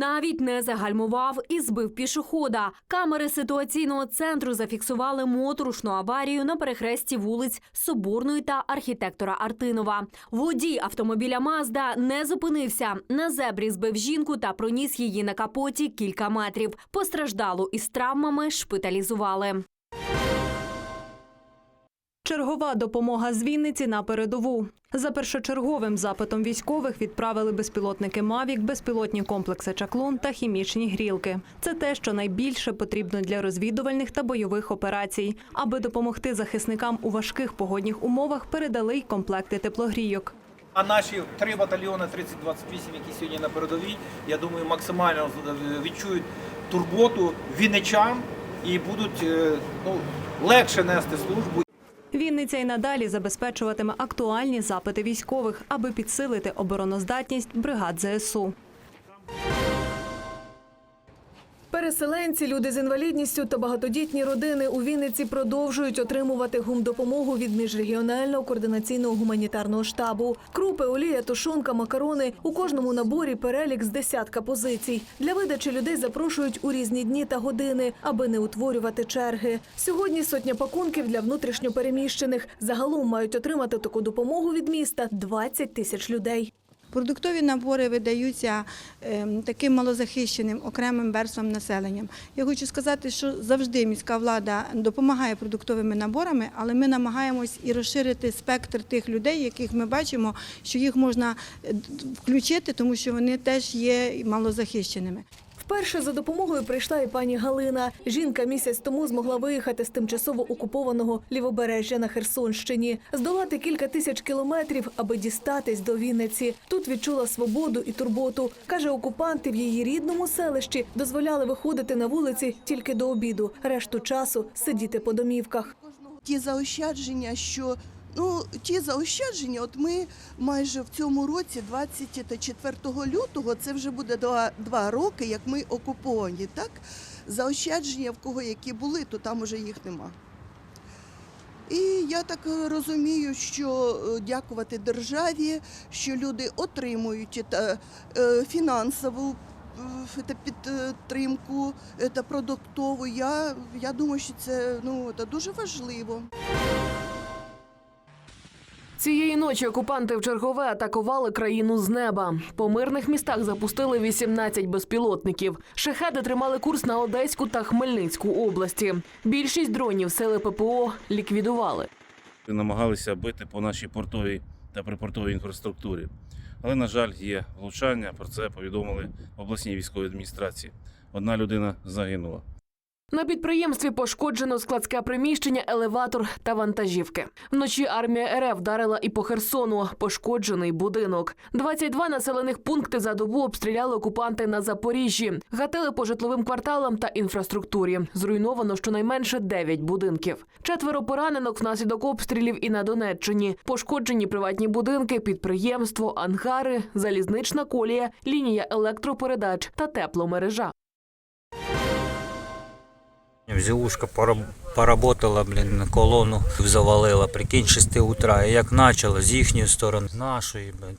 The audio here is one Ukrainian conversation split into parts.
навіть не загальмував і збив пішохода. Камери ситуаційного центру зафіксували моторошну аварію на перехресті вулиць Соборної та архітектора Артинова. Водій автомобіля Мазда не зупинився. На зебрі збив жінку та проніс її на капоті кілька метрів. Постраждалу із травмами шпиталізували. Чергова допомога з Вінниці на передову. За першочерговим запитом військових відправили безпілотники Мавік, безпілотні комплекси Чаклун та хімічні грілки. Це те, що найбільше потрібно для розвідувальних та бойових операцій. Аби допомогти захисникам у важких погодних умовах, передали й комплекти теплогрійок. А наші три батальйони 3028, які сьогодні на передовій, я думаю, максимально відчують турботу вінничан і будуть е, ну, легше нести службу. Вінниця й надалі забезпечуватиме актуальні запити військових, аби підсилити обороноздатність бригад ЗСУ. Переселенці, люди з інвалідністю та багатодітні родини у Вінниці продовжують отримувати гумдопомогу від міжрегіонального координаційного гуманітарного штабу. Крупи, олія, тушонка, макарони у кожному наборі перелік з десятка позицій. Для видачі людей запрошують у різні дні та години, аби не утворювати черги. Сьогодні сотня пакунків для внутрішньопереміщених. Загалом мають отримати таку допомогу від міста 20 тисяч людей. Продуктові набори видаються ем, таким малозахищеним окремим верствам населення. Я хочу сказати, що завжди міська влада допомагає продуктовими наборами, але ми намагаємось і розширити спектр тих людей, яких ми бачимо, що їх можна е, включити, тому що вони теж є малозахищеними. Вперше за допомогою прийшла і пані Галина. Жінка місяць тому змогла виїхати з тимчасово окупованого лівобережжя на Херсонщині, здолати кілька тисяч кілометрів, аби дістатись до Вінниці. Тут відчула свободу і турботу. каже, окупанти в її рідному селищі дозволяли виходити на вулиці тільки до обіду, решту часу сидіти по домівках. ті заощадження, що ну ті заощадження, от ми майже в цьому році, 24 лютого, це вже буде два, два роки, як ми окуповані. Так заощадження в кого які були, то там уже їх нема. І я так розумію, що е, дякувати державі, що люди отримують е, фінансову е, та підтримку та продуктову. Я, я думаю, що це ну це дуже важливо. Цієї ночі окупанти в чергове атакували країну з неба. По мирних містах запустили 18 безпілотників. Шахеди тримали курс на Одеську та Хмельницьку області. Більшість дронів сили ППО ліквідували. намагалися бити по нашій портовій та припортовій інфраструктурі. Але, на жаль, є влучання. Про це повідомили обласній військовій адміністрації. Одна людина загинула. На підприємстві пошкоджено складське приміщення, елеватор та вантажівки. Вночі армія РФ вдарила і по Херсону. Пошкоджений будинок. 22 населених пункти за добу обстріляли окупанти на Запоріжжі. Гатили по житловим кварталам та інфраструктурі. Зруйновано щонайменше 9 будинків. Четверо пораненок внаслідок обстрілів і на Донеччині. Пошкоджені приватні будинки, підприємство, ангари, залізнична колія, лінія електропередач та тепломережа. Взялушка поработала, блін, колону завалила, прикинь, 6 утра. І як почало з їхньої сторони, з нашої, блін.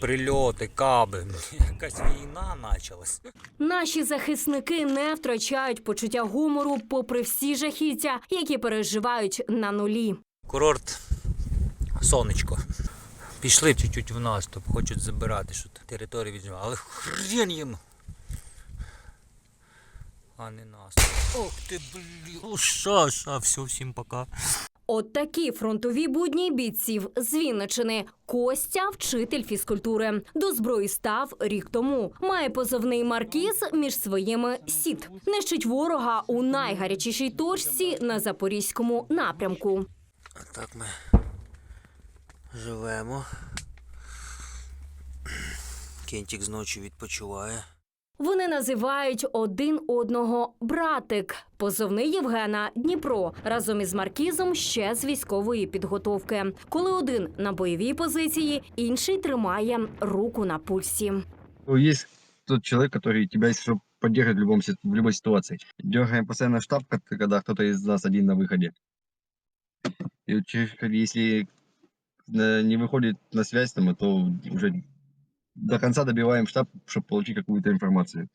Прильоти, каби, блін, якась війна почалась. Наші захисники не втрачають почуття гумору, попри всі жахіття, які переживають на нулі. Курорт сонечко. Пішли чуть-чуть в наступ, хочуть забирати що територію візьмемо, але хрен їм. А не нас. Ох ти, блін. Ша, ша, все, всім пока. От такі фронтові будні бійців з Вінничини. Костя, вчитель фізкультури. До зброї став рік тому. Має позовний маркіз між своїми сіт. Нищить ворога у найгарячішій точці на запорізькому напрямку. А так ми живемо. Кентік зночі відпочиває. Вони називають один одного братик. Позовний Євгена Дніпро разом із маркізом ще з військової підготовки. Коли один на бойовій позиції, інший тримає руку на пульсі. Ну, Есть тот человек, который тебя, если что, поддержит в, любом, си- в любой ситуации. Дергаем постоянно штаб, как- когда кто-то из нас один на выходе. И вот через- если э, не выходит на связь, там, то уже до конца добиваем штаб, чтобы получить какую-то информацию.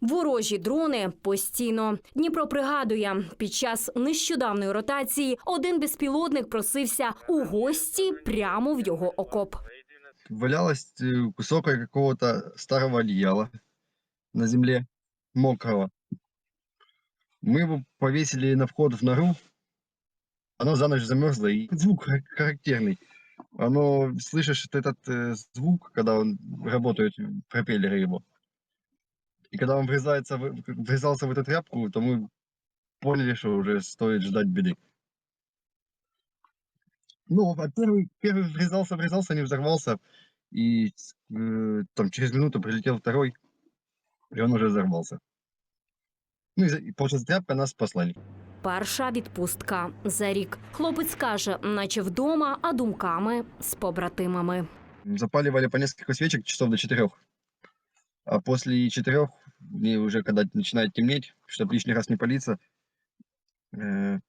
Ворожі дрони постійно. Дніпро пригадує, під час нещодавної ротації один безпілотник просився у гості прямо в його окоп. Валялось э, кусок какого-то старого одеяла на земле, мокрого. Мы его повесили на вход в нору. Оно за ночь замерзло, и звук хар- характерный. Оно, слышишь этот э, звук, когда он работают пропеллеры его. И когда он врезается, в- врезался в эту тряпку, то мы поняли, что уже стоит ждать беды. Ну, а первый, первый врезался, врезался, не взорвался. И э, там через минуту прилетел второй, и он уже взорвался. Ну и, за- и получается, тряпка нас спасла. Перша відпустка за рік. Хлопець каже, наче вдома, а думками з побратимами. Запаливали по несколько свечек часов до четырех. А после четырех, и уже когда начинает темнеть, чтобы лишний раз не палиться, э,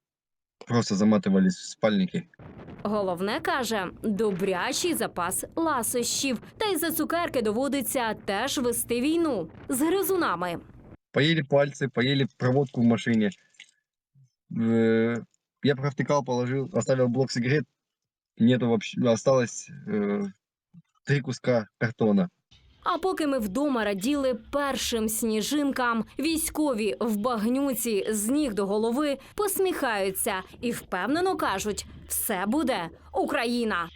просто заматывались в спальники. Головне каже, добрячий запас ласощів. Та й за цукерки доводиться теж вести війну з гризунами. Поели пальцы, поели проводку в машине. Э, Я провтыкал, положил, оставил блок сигарет. Нету вообще, осталось э, три куска картона. А поки ми вдома раділи першим сніжинкам, військові в багнюці з ніг до голови посміхаються і впевнено кажуть: все буде Україна.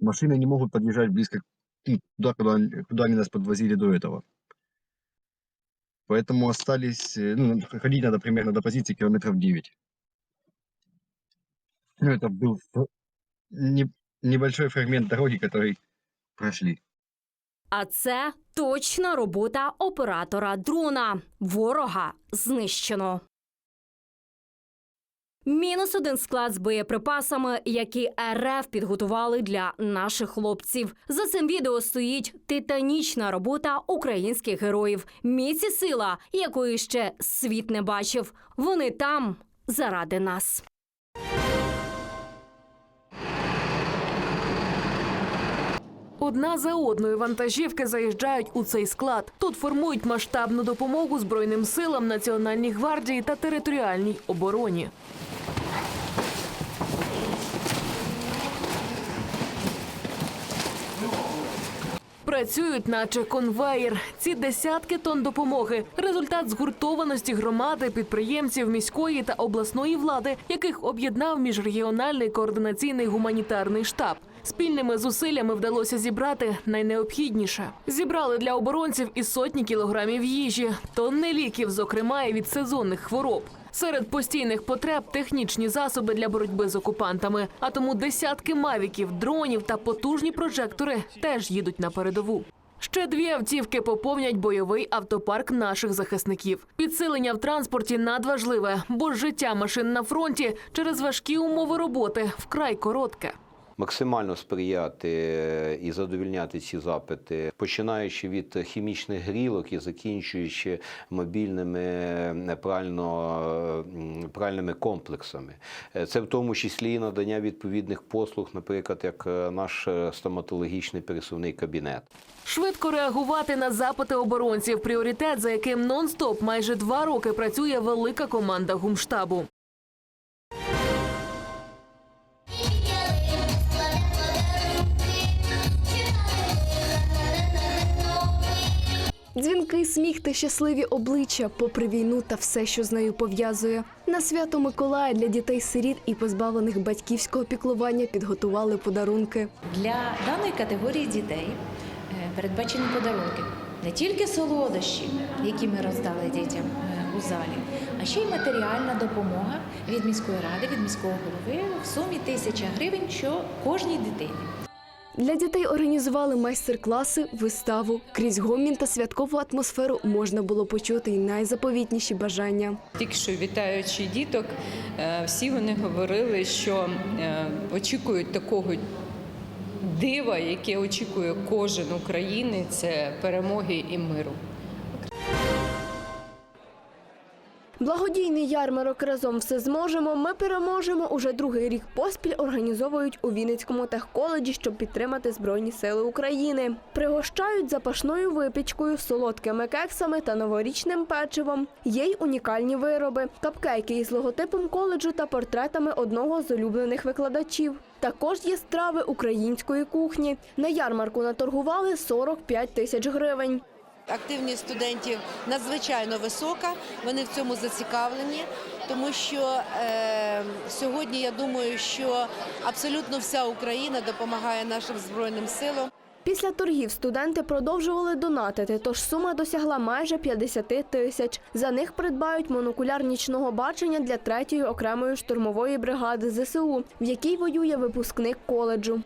Машины не могут подъезжать близко ну, туда, куда, они- куда они нас подвозили до этого. Поэтому остались, э, ну, х- ходить надо примерно до позиции километров 9. Ну, это был ф- не- небольшой фрагмент дороги, который прошли. А це точна робота оператора дрона. Ворога знищено. Мінус один склад з боєприпасами, які РФ підготували для наших хлопців. За цим відео стоїть титанічна робота українських героїв. Міць і сила, якої ще світ не бачив. Вони там заради нас. Одна за одною вантажівки заїжджають у цей склад. Тут формують масштабну допомогу Збройним силам Національній гвардії та територіальній обороні. Працюють, наче конвеєр. Ці десятки тонн допомоги результат згуртованості громади, підприємців міської та обласної влади, яких об'єднав міжрегіональний координаційний гуманітарний штаб. Спільними зусиллями вдалося зібрати найнеобхідніше. Зібрали для оборонців і сотні кілограмів їжі, тонни ліків, зокрема і від сезонних хвороб. Серед постійних потреб технічні засоби для боротьби з окупантами. А тому десятки мавіків, дронів та потужні прожектори теж їдуть на передову. Ще дві автівки поповнять бойовий автопарк наших захисників. Підсилення в транспорті надважливе, бо життя машин на фронті через важкі умови роботи вкрай коротке. Максимально сприяти е, і задовільняти ці запити, починаючи від хімічних грілок і закінчуючи мобільними е, прально, е, пральними комплексами. Це в тому числі і надання відповідних послуг, наприклад, як наш стоматологічний пересувний кабінет. Швидко реагувати на запити оборонців пріоритет, за яким нон-стоп майже два роки працює велика команда гумштабу. Дзвінкий сміх та щасливі обличчя, попри війну та все, що з нею пов'язує. На свято Миколая для дітей-сиріт і позбавлених батьківського піклування підготували подарунки. Для даної категорії дітей е, передбачені подарунки не тільки солодощі, які ми роздали дітям е, у залі, а ще й матеріальна допомога від міської ради, від міського голови в сумі тисяча гривень, що кожній дитині. Для дітей організували майстер-класи, виставу. Крізь гомін та святкову атмосферу можна було почути й найзаповітніші бажання. Тільки що вітаючи діток, е, всі вони говорили, що е, очікують такого дива, яке очікує кожен українець це перемоги і миру. Благодійний ярмарок разом все зможемо. Ми переможемо. Уже другий рік поспіль організовують у Вінницькому техколеджі, щоб підтримати Збройні Сили України. Пригощають запашною випічкою, солодкими кексами та новорічним печивом. Є й унікальні вироби, капкейки із логотипом коледжу та портретами одного з улюблених викладачів. Також є страви української кухні. На ярмарку наторгували 45 тисяч гривень. Активність студентів надзвичайно висока. Вони в цьому зацікавлені, тому що е, сьогодні я думаю, що абсолютно вся Україна допомагає нашим збройним силам. Після торгів студенти продовжували донатити, тож сума досягла майже 50 тисяч. За них придбають монокуляр нічного бачення для третьої окремої штурмової бригади ЗСУ, в якій воює випускник коледжу.